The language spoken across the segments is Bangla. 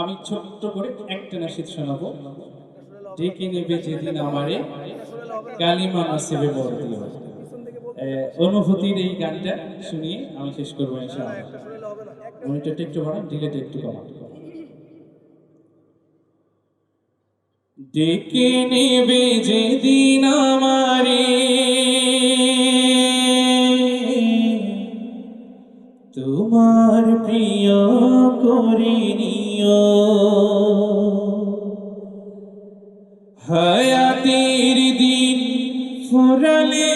আমি ছোট্ট করে একটা নাসিদ শোনাবো। ডেকে নেবে যেদিন আমারে কালিমা নসিবে বড় দিও অনুভূতির এই গানটা শুনিয়ে আমি শেষ করব মনিটরটা একটু বাড়ান, ডিলেটা একটু ডেকে নেবে যেদিন আমারে তোমার প্রিয় করে নিও হায়াতের দিন ফুরালে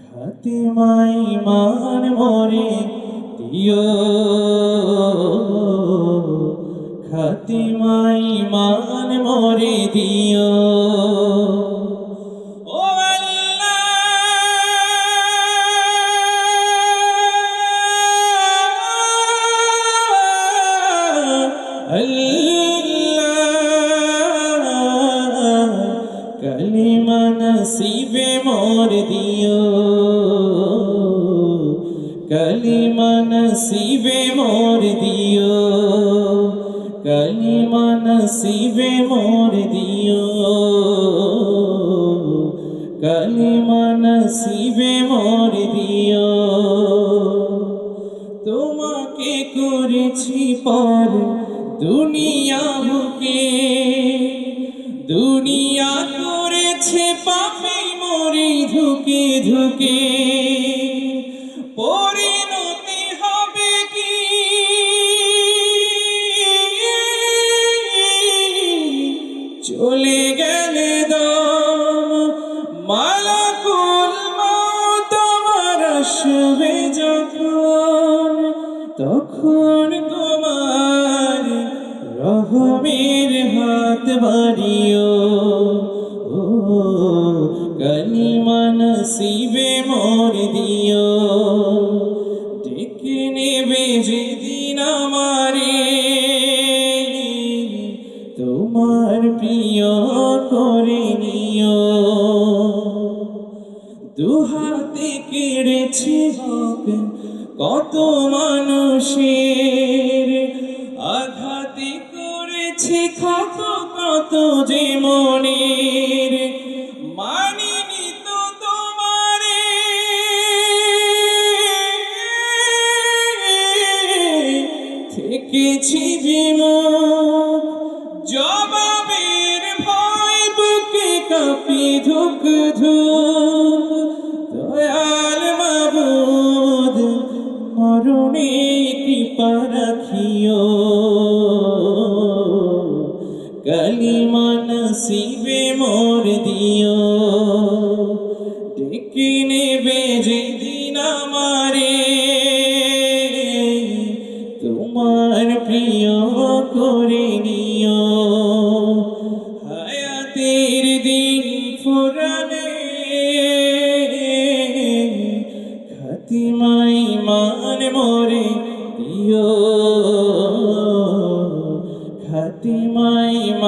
খাতিমাই মান মরে দিও। খাতিমাই মান মরে দিও। আল্লাহ কালিমা নসিবে মোর দিও। কালিমা নসিবে মোর দিও। কালিমা নসিবে মোর দিও। কালিমা নসিবে মোর দিও। তোমাকে করেছি পর দুনিয়া বুকে, দুনিয়া করেছে পাপি মরি ধুকে ধুকে পরিণতি হবে কি? চলে গেলে দম, মালাকুল আমার আসবে যখন, তখন হাত বাড়িও ও কালিমা নসিবে মোর দিও ডেকে নেবে যেদিন আমারে তোমার প্রিয় করে নিও দুহাতে কেড়েছে হক কত মানুষের আঘাতে করেছে ক্ষত কত মানিনি তো তোমারে। থেকেছি বিমুখ জবাবের ভয় বুকে কাঁপি ধুক ধুক। দয়াল মাবুদ, মরণে কৃপা রাখিও। ডেকে নেবে যেদিন আমারে। তোমার প্রিয় করে নিও। হায়াতের দিন ফুরালে খাতিমাই মান মরে দিও। খাতিমাই মান